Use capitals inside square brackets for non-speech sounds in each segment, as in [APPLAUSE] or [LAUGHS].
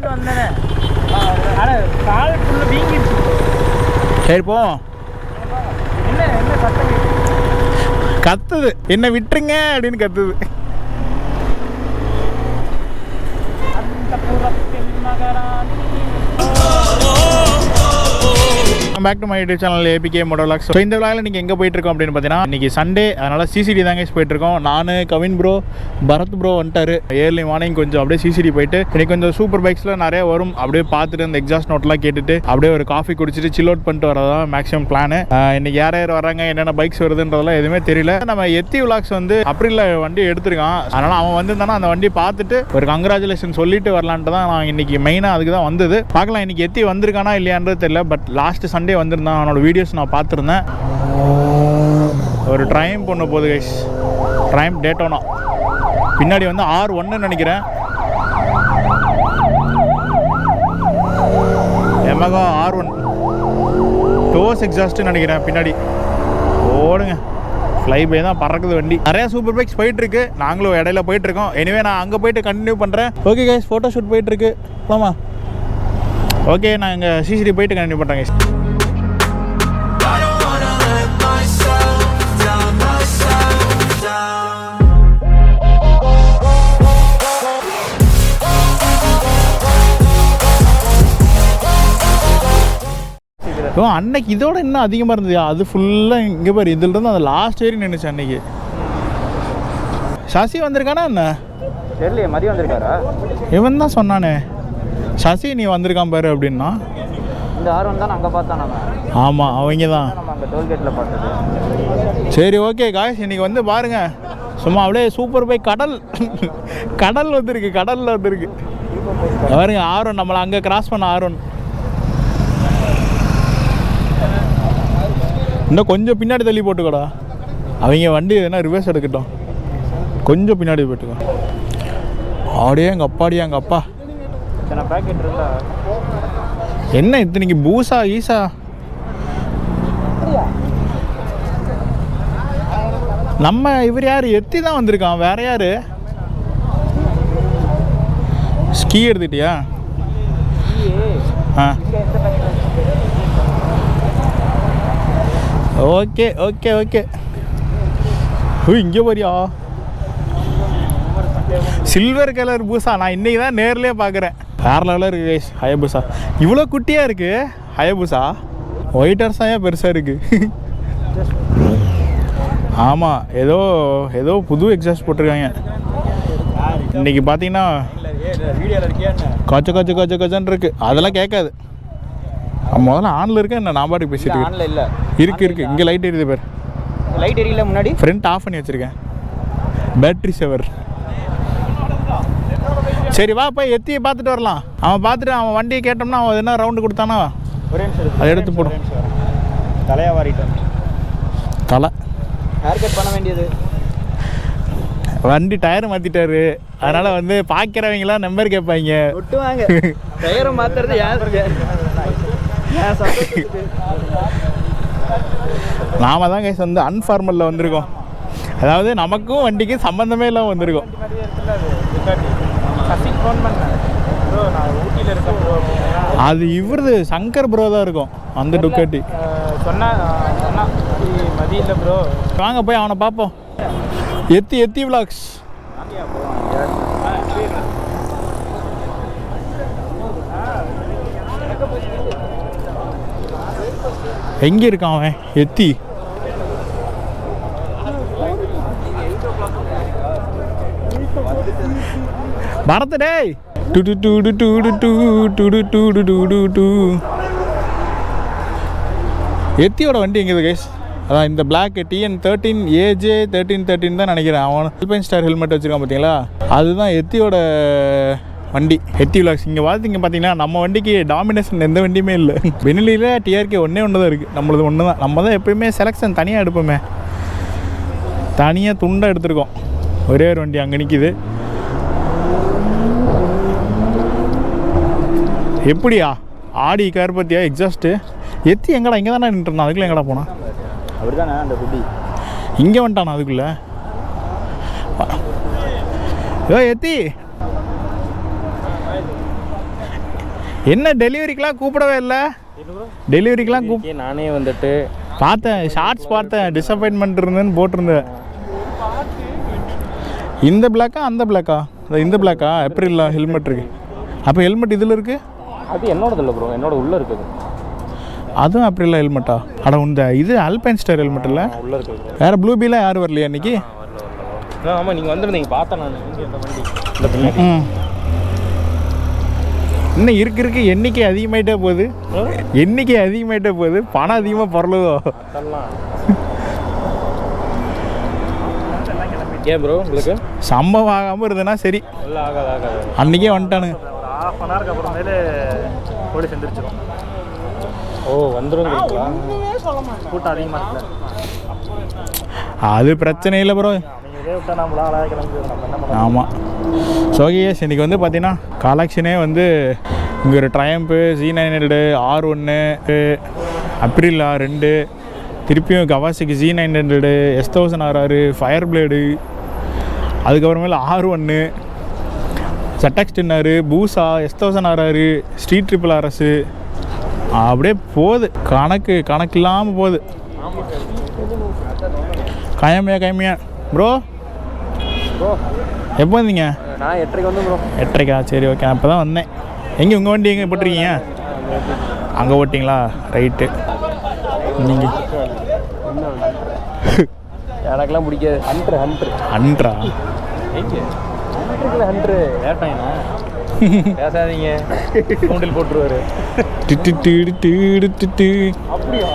நடந்துட்டு வந்தேனே. அட கால் ஃபுல்லு வீங்கிடுச்சு. சரி போவோம் என்ன என்ன சத்தம்? கத்துது. என்ன விட்டுருங்க அப்படின்னு கத்துது. அந்த புறத்தின் மகாராணி back to my YouTube channel APK motovlogs so இந்த விழாவில் நீங்கள் எங்கே போயிட்டு இருக்கோம் அப்படின்னு பார்த்தீங்கன்னா இன்னைக்கு சண்டே அதனால் சிசிடி தாங்க போயிட்டு இருக்கோம் நான் கவின் ப்ரோ பரத் ப்ரோ வந்துட்டாரு. ஏர்லி மார்னிங் கொஞ்சம் அப்படியே சிசிடி போயிட்டு இன்னைக்கு கொஞ்சம் சூப்பர் பைக்ஸில் நிறைய வரும். அப்படியே பார்த்துட்டு அந்த எக்ஸாஸ்ட் நோட்லாம் கேட்டுட்டு அப்படியே ஒரு காஃபி குடிச்சிட்டு சில் அவுட் பண்ணிட்டு வரதான் மேக்ஸிமம் பிளானு இன்னைக்கு யார் யார் வராங்க என்னென்ன பைக்ஸ் வருதுன்றதெல்லாம் எதுவுமே தெரியல. நம்ம எத்தி விளாக்ஸ் வந்து அப்ரிலில் வண்டி எடுத்திருக்கான். அதனால் அவன் வந்திருந்தானா அந்த வண்டி பார்த்துட்டு ஒரு கங்க்ராச்சுலேஷன் சொல்லிட்டு வரலான்ட்டு தான் நான் இன்னைக்கு மெயினாக அதுக்கு தான் வந்தது. பார்க்கலாம் இன்றைக்கி எத்தி வந்திருக்கானா இல்லையான்றது தெரியல. பட் லாஸ்ட் சண்டே வந்திருந்தான். அவனோட வீடியோஸ் நான் பார்த்துருந்தேன். ஒரு ட்ரைம் பண்ண போகுது கைஸ் ட்ரைம் டேட்டோனா பின்னாடி வந்து ஆர் ஒன்னு நினைக்கிறேன். எமகா ஆர் ஒன் டோஸ் எக்ஸாஸ்ட்னு நினைக்கிறேன் பின்னாடி. ஓடுங்க. ஃப்ளை பை தான் பறக்குது வண்டி. நிறைய சூப்பர் பைக்ஸ் போயிட்டு இருக்கு நாங்களும் இடையில போயிட்டு இருக்கோம் எனிவே நான் அங்கே போயிட்டு கண்டினியூ பண்ணுறேன் ஓகே கைஸ் ஃபோட்டோ ஷூட் போயிட்டு இருக்கு போலாமா? ஓகே நான் இங்கே சிசிடி போயிட்டு கண்டினியூ பண்ணுறேன் கைஸ் ஓ அன்னைக்கு இதோட இன்னும் அதிகமாக இருந்தது. அது ஃபுல்லாக இங்கே பாரு இதுல இருந்து அந்த லாஸ்ட் வரையும் நின்றுச்சு அன்னைக்கு. சசி வந்திருக்கானா என்ன? தெரியலையே மதியம் வந்திருக்காரா? இவன் தான் சொன்னானே. சசி நீ வந்திருக்கான் பாரு அப்படின்னா. இந்த ஆர்வம் தான் அங்கே பார்த்தோம் நம்ம ஆமாம் அவங்க தான். நம்ம அங்கே டோல்கேட்டில் பார்த்தது. சரி ஓகே காய்ஸ் இன்னைக்கு வந்து பாருங்க. சும்மா அப்படியே சூப்பர் பைக் கடல் கடல் வந்திருக்கு கடலில் வந்திருக்கு. பாருங்க ஆர்வன் நம்மளை அங்கே கிராஸ் பண்ண ஆர்வன் இன்னும் கொஞ்சம் பின்னாடி தள்ளி போட்டுக்கோடா. அவங்க வண்டி எதுனா ரிவர்ஸ் எடுக்கட்டும். கொஞ்சம் பின்னாடி போட்டுக்கோ. ஆடியே எங்கள் அப்பாடியா எங்கள் அப்பா. என்ன இத்தனைக்கு பூசா ஈசா? நம்ம இவர் யார்? எத்தி தான் வந்திருக்கான். வேற யாரு? ஸ்கீ எடுத்துட்டியா? ஆ. ஓகே ஓகே ஓகே ஓ இங்கே போறியா சில்வர் கலர் பூசா நான் இன்னைக்கு தான் நேர்லேயே பார்க்குறேன் வேற லெவலில் இருக்குது கைஸ் ஹயபூசா இவ்வளோ குட்டியாக இருக்கு? ஹயபூசா ஒயிட் ஹர்ஸாக பெருசாக இருக்குது ஆமாம் ஏதோ ஏதோ புது எக்ஸாஸ்ட் போட்டிருக்காங்க. இன்றைக்கி பார்த்தீங்கன்னா கொச்ச கொச்ச கொச்ச கொச்சன்னு இருக்குது அதெல்லாம் கேட்காது. முதல்ல ஆனில் இருக்க என்ன நான் பாட்டுக்கு பேசிட்டு ஆன்ல இல்லை. இருக்கு இருக்கு. இங்கே லைட் எரியுது பேர். லைட் எரியல முன்னாடி? ஃப்ரண்ட் ஆஃப் பண்ணி வச்சிருக்கேன். பேட்டரி சேவர் சரி வா போய் எத்தியை பார்த்துட்டு வரலாம். அவன் பார்த்துட்டு அவன் வண்டியை கேட்டோம்னா அவன் என்ன ரவுண்டு கொடுத்தானா? ஒரே நிமிஷம். அதை எடுத்து போடு. ஒரே நிமிஷம் இரு. தலையா வாரிட்டேன் தலை. ஹேர் கட் பண்ண வேண்டியது. வண்டி டயர் மாற்றிட்டாரு அதனால் வந்து பார்க்குறவங்களாம் நம்பர் கேட்பாங்க. ஒட்டுவாங்க டயரை மாத்துறது யார் ஏன் சந்தோஷத்துக்கு [LAUGHS] நாம தான் கைஸ் வந்து அன்ஃபார்மலில் வந்திருக்கோம். அதாவது நமக்கும் வண்டிக்கும் சம்மந்தமே இல்லாமல் வந்திருக்கோம். அது இவரது சங்கர் ப்ரோ தான் இருக்கும். அந்த டுக்காட்டி ப்ரோ வாங்க போய் அவனை பார்ப்போம். எத்தி எத்தி விளாக்ஸ் எங்கே இருக்கான் அவன் எத்தி மறந்து டேய் டு டு டு டு டு டு டு டு டு டு டு டு டு எத்தியோட வண்டி எங்கே கைஸ் அதான் இந்த black TN thirteen AJ thirteen thirteen தான் நினைக்கிறேன் அவன் ஹெல்பைன் ஸ்டார் ஹெல்மெட் வச்சுருக்கான் பார்த்தீங்களா அதுதான் எத்தியோட வண்டி. எத்தி விலாக்ஸ் இங்கே பார்த்தீங்க பார்த்தீங்கன்னா நம்ம வண்டிக்கு டாமினேஷன் எந்த வண்டியுமே இல்லை. பெனிலியில் டிஆர்கே ஒன்றே ஒன்று தான் இருக்குது நம்மளது ஒன்று தான் நம்ம தான் எப்பயுமே செலெக்ஷன் தனியாக எடுப்போமே. தனியாக துண்டாக எடுத்திருக்கோம். ஒரே ஒரு வண்டி அங்கே நிற்கிது எப்படியா? ஆடி கார் பற்றியா எக்ஸாஸ்ட்டு எத்தி எங்கடா? இங்கே தானே நின்றுருந்தான் அதுக்குள்ள எங்கடா போனான்? தானே அந்த குட்டி? இங்கே வந்துட்டானா? அதுக்குள்ள? ஏ எத்தி! என்ன டெலிவரிக்கெலாம் கூப்பிடவே இல்லை? டெலிவரிக்கெலாம் கூப் நானே வந்துட்டு பார்த்தேன் ஷார்ட்ஸ் பார்த்தேன் டிசப்பாயின்மெண்ட் இருந்தேன்னு போட்டிருந்தேன். இந்த பிளாக்கா அந்த பிளாக்கா இந்த பிளாக்கா ஏப்ரல்ல ஹெல்மெட் இருக்கு? அப்போ ஹெல்மெட் இதில் இருக்கு? அது என்னோடது இல்லை ப்ரோ என்னோட உள்ள இருக்குது. அதுவும் ஏப்ரல்ல ஹெல்மெட்டா அட இந்த இது அல்பைன் ஸ்டார் ஹெல்மெட் இல்லை? உள்ள இருக்குது வேற ப்ளூ பீலாம் யாரும் வரலையா இன்னைக்கு? ஆமாம் நீங்கள் வந்திருந்தீங்க பார்த்தேன் நான். இந்த பின்னாடி ம். இன்னும் இருக்கு இருக்கு. எண்ணிக்கை அதிகமாயிட்டே போகுது. எண்ணிக்கை அதிகமாயிட்டே போகுது. பணம் அதிகமாக அதெல்லாம் ஏன் ப்ரோ உங்களுக்கு? சம்பவம் ஆகாமல் இருந்ததுன்னா சரி. எல்லாம் ஆகாது ஆகாது. அன்றைக்கே வந்துட்டானுங்க ஹாஃப் அன் ஹவருக்கு அப்புறமேலே போலீஸ் எந்திரிச்சிடும் ஓ வந்துருங்களா கூட்டம் அதிகமாக அது பிரச்சனை இல்லை ப்ரோ ஆமாம் சோகியஸ் இன்றைக்கி வந்து பார்த்தீங்கன்னா கலெக்ஷனே வந்து இங்கே ஒரு Triumph G nine hundred R ஒன்று அப்ரில்லா ரெண்டு திருப்பியும் கவாசிக்கு G nine hundred S thousand R ஆறு ஃபயர் பிளேடு அதுக்கப்புறமேல ஆர் ஒன்று ZX ten R Busa S thousand R ஆறு ஸ்ட்ரீட் ட்ரிபிள் ஆர்எஸ்ஸு அப்படியே போகுது. கணக்கு கணக்கு இல்லாமல் போகுது. கயமையா கயமையா. ப்ரோ எப்போ வந்தீங்க? நான் எட்டரைக்கு வந்து ப்ரோ. எட்டரைக்கா? சரி ஓகே அப்போ தான் வந்தேன். எங்கே உங்கள் வண்டி எங்கே போட்டிருக்கீங்க? அங்கே ஓட்டிங்களா ரைட்டு நீங்கள் எனக்கெல்லாம் பிடிக்காது. ஹண்ட்ரு ஹண்ட்ரு அன்றா எங்கே? ஹண்ட்ருக்குள்ள ஹண்ட்ரு லேட்டாயினா பேசாதீங்க. தூண்டில் போட்டுருவாரு. டிட்டு டிடு டிடு டிட்டு அப்படியா?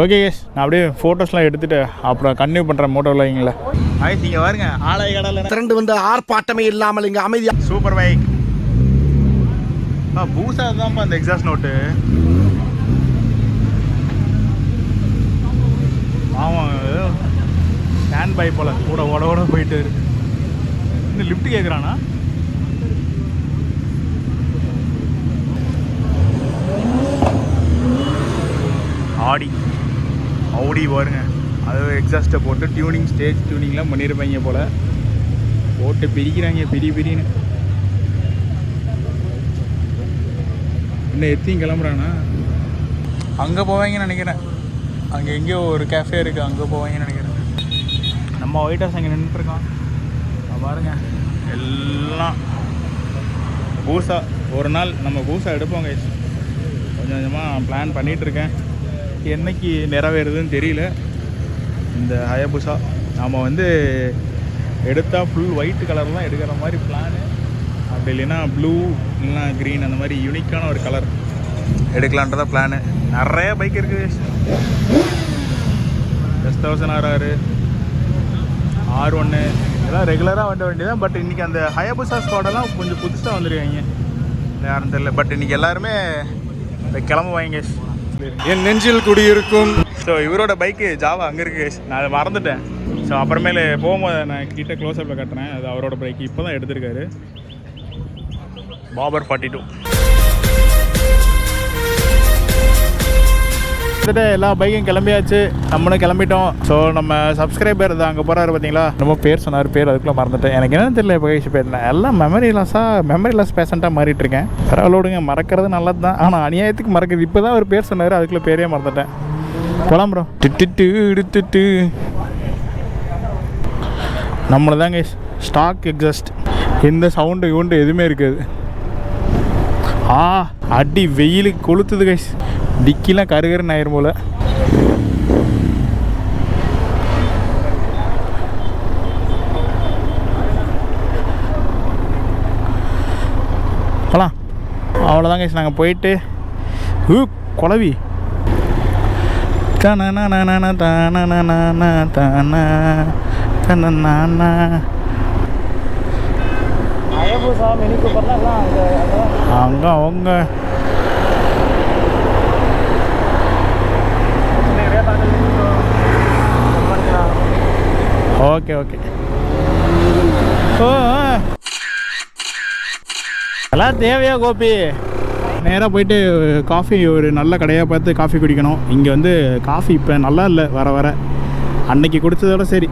ஓகே கேஸ் நான் அப்படியே ஃபோட்டோஸ்லாம் எடுத்துகிட்டு அப்புறம் கன்டினியூ பண்ணுறேன் மோட்டோ விளாங்கிங்கள ஆயிடுச்சு இங்கே பாருங்க. ஆலய கடலில் திரண்டு வந்த ஆர்ப்பாட்டமே இல்லாமல் இங்கு அமைதியா சூப்பர் பைக் ஆ பூசா தான்ப்பா அந்த எக்ஸாஸ்ட் நோட்டு ஆமாம் ஸ்டாண்ட் பை போல. கூட ஓட ஓட போயிட்டு இருக்கு. இந்த லிஃப்ட் கேட்குறானா ஆடி ஆடி பாருங்க. அது எக்ஸாஸ்ட்டை போட்டு டியூனிங் ஸ்டேஜ் டியூனிங்லாம் பண்ணியிருப்பாங்க போல். போட்டு பிரிக்கிறாங்க பிரி பிரின்னு. இன்னும் எத்தையும் கிளம்புறானா? அங்கே போவாங்கன்னு நினைக்கிறேன். அங்கே எங்கேயோ ஒரு கேஃபே இருக்குது அங்கே போவாங்கன்னு நினைக்கிறேன். நம்ம ஒயிட் ஹவுஸ் அங்கே நின்றுட்டுருக்கான் பாருங்க. எல்லாம் பூசா. ஒரு நாள் நம்ம பூசா எடுப்போம் கைஸ் கொஞ்சம் கொஞ்சமாக பிளான் பண்ணிகிட்ருக்கேன் என்னைக்கு நிறைவேறுதுன்னு தெரியல. இந்த ஹயபுசா நாம் வந்து எடுத்தால் ஃபுல் ஒயிட் கலர்லாம் எடுக்கிற மாதிரி பிளானு அப்படி இல்லைன்னா ப்ளூ இல்லைன்னா க்ரீன் அந்த மாதிரி யூனிக்கான ஒரு கலர் எடுக்கலான்றதா பிளானு நிறைய பைக் இருக்குது எஸ் தௌசண்ட் ஆர் ஆறு ஆர் ஒன்று இதெல்லாம் ரெகுலராக வண்ட வேண்டியதான் பட் இன்றைக்கி அந்த ஹயபுசா ஸ்குவாடெல்லாம் கொஞ்சம் புதுசாக வந்துருக்காங்க. யாரும் தெரியல. பட் இன்றைக்கி எல்லாருமே கிளம்புவாங்க என் நெஞ்சில் குடியிருக்கும். ஸோ இவரோட பைக்கு ஜாவா அங்கே இருக்கு நான் அதை மறந்துட்டேன். ஸோ அப்புறமேலே போகும்போது நான் கிட்ட க்ளோஸ்அப்பில் கட்டுறேன். அது அவரோட பைக் இப்போ தான் எடுத்திருக்காரு. பாபர் ஃபார்ட்டி டூ கிட்டத்தட்ட எல்லா பைக்கும் கிளம்பியாச்சு. நம்மளும் கிளம்பிட்டோம். ஸோ நம்ம சப்ஸ்கிரைபர் தான் அங்கே போகிறாரு பார்த்தீங்களா நம்ம பேர் சொன்னார். பேர் அதுக்குள்ளே மறந்துட்டேன். எனக்கு என்னன்னு தெரியல இப்போ கழிச்சு போயிருந்தேன் எல்லாம் மெமரி லாஸாக மெமரி லாஸ் பேஷண்ட்டாக மாறிட்டு இருக்கேன். பரவாயில்லோடுங்க மறக்கிறது நல்லது தான் ஆனால் அநியாயத்துக்கு மறக்குது இப்போ தான் ஒரு பேர் சொன்னார். அதுக்குள்ளே பேரே மறந்துட்டேன். போலாம் ப்ரோ டிட்டு எடுத்துட்டு நம்மளை தாங்க ஸ்டாக் எக்ஸாஸ்ட் எந்த சவுண்டு இவுண்டு எதுவுமே இருக்காது. ஆ அடி வெயிலுக்கு கொளுத்துது கைஸ் டிக்கிலாம் கருகருன்னு ஆயிரும் போல. போலாம். அவ்வளோதான் கைஸ் நாங்கள் போயிட்டு ஹூ குழவி. தன மினி கூப்பர்லாம் எல்லாம் அங்கே அங்க அவங்க நிறைய பண்ணிக்கலாம் ஓகே ஓகே. ஓ எல்லாம் தேவையா கோபி? நேராக போயிட்டு காஃபி ஒரு நல்ல கடையாக பார்த்து காஃபி குடிக்கணும். இங்கே வந்து காஃபி இப்போ நல்லா இல்லை வர வர. அன்னைக்கு குடித்ததோட சரி.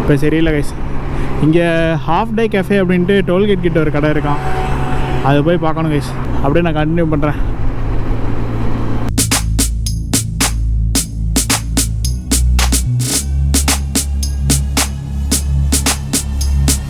இப்போ சரியில்லை கைஸ் இங்கே ஹாஃப் டே கஃபே அப்படின்ட்டு டோல்கேட் கிட்ட ஒரு கடை இருக்கான் அதை போய் பார்க்கணும் கைஸ் அப்படியே நான் கண்டினியூ பண்ணுறேன்